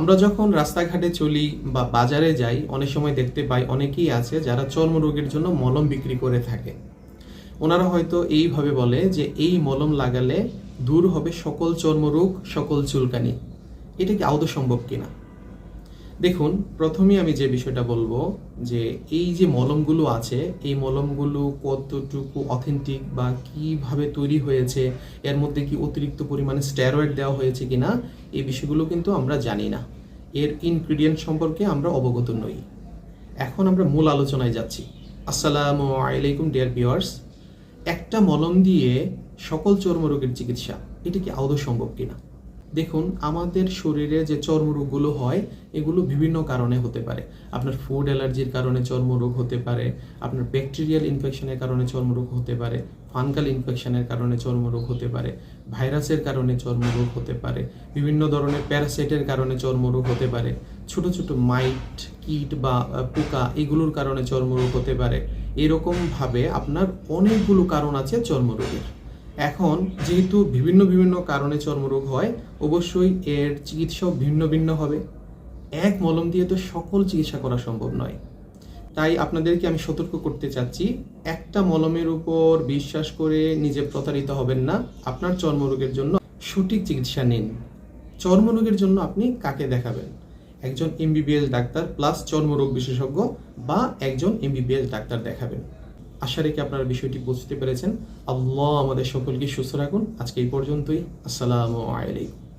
আমরা যখন রাস্তাঘাটে চলি বা বাজারে যাই, অনেক সময় দেখতে পাই অনেকেই আছে যারা চর্মরোগের জন্য মলম বিক্রি করে থাকে। ওনারা হয়তো এইভাবে বলে যে, এই মলম লাগালে দূর হবে সকল চর্মরোগ সকল চুলকানি। এটা কি আদৌ সম্ভব কিনা? দেখুন, প্রথমেই আমি যে বিষয়টা বলব যে এই যে মলমগুলো আছে, এই মলমগুলো কতটুকু অথেন্টিক বা কীভাবে তৈরি হয়েছে, এর মধ্যে কি অতিরিক্ত পরিমাণে স্টেরয়েড দেওয়া হয়েছে কিনা, এই বিষয়গুলো কিন্তু আমরা জানি না। এর ইনগ্রিডিয়েন্ট সম্পর্কে আমরা অবগত নই। এখন আমরা মূল আলোচনায় যাচ্ছি। আসসালামু আলাইকুম ডিয়ার ভিউয়ার্স একটা মলম দিয়ে সকল চর্মরোগের চিকিৎসা, এটা কি আদৌ সম্ভব কিনা? দেখুন, আমাদের শরীরে যে চর্মরোগগুলো হয়, এগুলো বিভিন্ন কারণে হতে পারে। আপনার ফুড অ্যালার্জির কারণে চর্মরোগ হতে পারে, আপনার ব্যাকটেরিয়াল ইনফেকশনের কারণে চর্মরোগ হতে পারে ফাঙ্গাল ইনফেকশনের কারণে চর্মরোগ হতে পারে, ভাইরাসের কারণে চর্মরোগ হতে পারে, বিভিন্ন ধরনের প্যারাসাইটের কারণে চর্মরোগ হতে পারে, ছোট ছোট মাইট কিট বা পোকা এগুলোর কারণে চর্মরোগ হতে পারে। এরকমভাবে আপনার অনেকগুলো কারণ আছে চর্মরোগের। এখন যেহেতু বিভিন্ন বিভিন্ন কারণে চর্মরোগ হয়, অবশ্যই এর চিকিৎসাও ভিন্ন ভিন্ন হবে। এক মলম দিয়ে তো সকল চিকিৎসা করা সম্ভব নয়। তাই আপনাদেরকে আমি সতর্ক করতে চাচ্ছি, একটা মলমের উপর বিশ্বাস করে নিজে প্রতারিত হবেন না। আপনার চর্মরোগের জন্য সঠিক চিকিৎসা নিন। চর্মরোগের জন্য আপনি কাকে দেখাবেন? একজন এমবিবিএস ডাক্তার প্লাস চর্মরোগ বিশেষজ্ঞ বা একজন এমবিবিএস ডাক্তার দেখাবেন। আশা রেখে আপনারা বিষয়টি বুঝতে পেরেছেন। আল্লাহ আমাদের সকলকে সুস্থ রাখুন। আজকে এই পর্যন্তই। আসসালামু আলাইকুম।